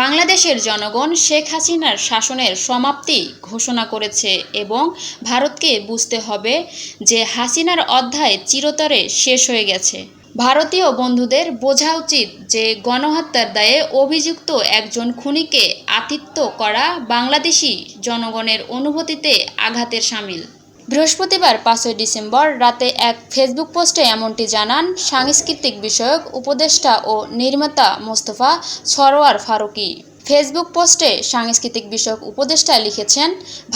বাংলাদেশের জনগণ শেখ হাসিনার শাসনের সমাপ্তি ঘোষণা করেছে এবং ভারতকে বুঝতে হবে যে হাসিনার অধ্যায় চিরতরে শেষ হয়ে গেছে। ভারতীয় বন্ধুদের বোঝা উচিত যে গণহত্যার দায়ে অভিযুক্ত একজন খুনিকে আতিথ্য করা বাংলাদেশি জনগণের অনুভূতিতে আঘাতের সামিল। বৃহস্পতিবার পাঁচই ডিসেম্বর রাতে এক ফেসবুক পোস্টে এমনটি জানান, সাংস্কৃতিক বিষয়ক উপদেষ্টা ও নির্মাতা মোস্তফা সরোয়ার ফারুকী। ফেসবুক পোস্টে সাংস্কৃতিক বিষয়ক উপদেষ্টা লিখেছেন,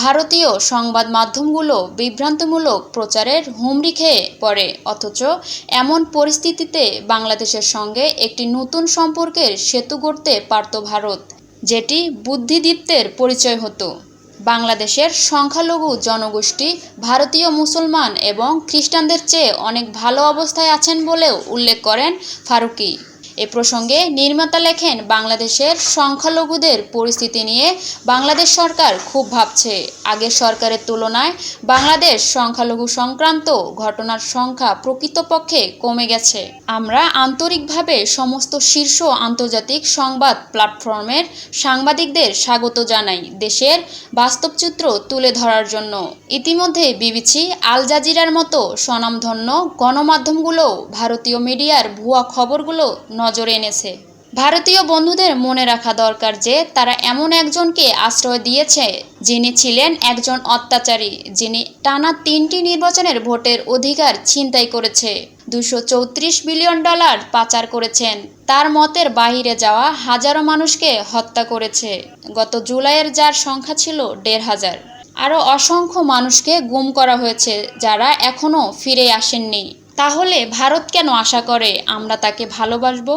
ভারতীয় সংবাদ মাধ্যমগুলো বিভ্রান্তমূলক প্রচারের হুমড়ি খেয়ে পড়ে, অথচ এমন পরিস্থিতিতে বাংলাদেশের সঙ্গে একটি নতুন সম্পর্কের সেতু গড়তে পারত ভারত, যেটি বুদ্ধিদীপ্তের পরিচয় হতো। বাংলাদেশের সংখ্যালঘু জনগোষ্ঠী ভারতীয় মুসলমান এবং খ্রিস্টানদের চেয়ে অনেক ভালো অবস্থায় আছেন বলেও উল্লেখ করেন ফারুকী। এ প্রসঙ্গে নির্মাতা লেখেন, বাংলাদেশের সংখ্যালঘুদের পরিস্থিতি নিয়ে বাংলাদেশ সরকার খুব ভাবছে। আগের সরকারের তুলনায় বাংলাদেশ সংখ্যালঘু সংক্রান্ত ঘটনার সংখ্যা প্রকৃতপক্ষে কমে গেছে। আমরা আন্তরিকভাবে সমস্ত শীর্ষ আন্তর্জাতিক সংবাদ প্ল্যাটফর্মের সাংবাদিকদের স্বাগত জানাই দেশের বাস্তবচিত্র তুলে ধরার জন্য। ইতিমধ্যে বিবিসি, আল জাজিরার মতো স্বনামধন্য গণমাধ্যমগুলো, ভারতীয় মিডিয়ার ভুয়া খবরগুলো নজরে এনেছে। ভারতীয় বন্ধুদের মনে রাখা দরকার যে, তারা এমন একজনকে আশ্রয় দিয়েছে যিনি ছিলেন একজন অত্যাচারী, যিনি টানা তিনটি নির্বাচনের ভোটের অধিকার ছিনতাই করেছে। দুশো চৌত্রিশ বিলিয়ন ডলার পাচার করেছেন। তার মতের বাহিরে যাওয়া হাজারো মানুষকে হত্যা করেছে। গত জুলাইয়ের যার সংখ্যা ছিল দেড় হাজার। আরও অসংখ্য মানুষকে গুম করা হয়েছে যারা এখনও ফিরে আসেননি। তাহলে ভারত কেন আশা করে আমরা তাকে ভালোবাসবো?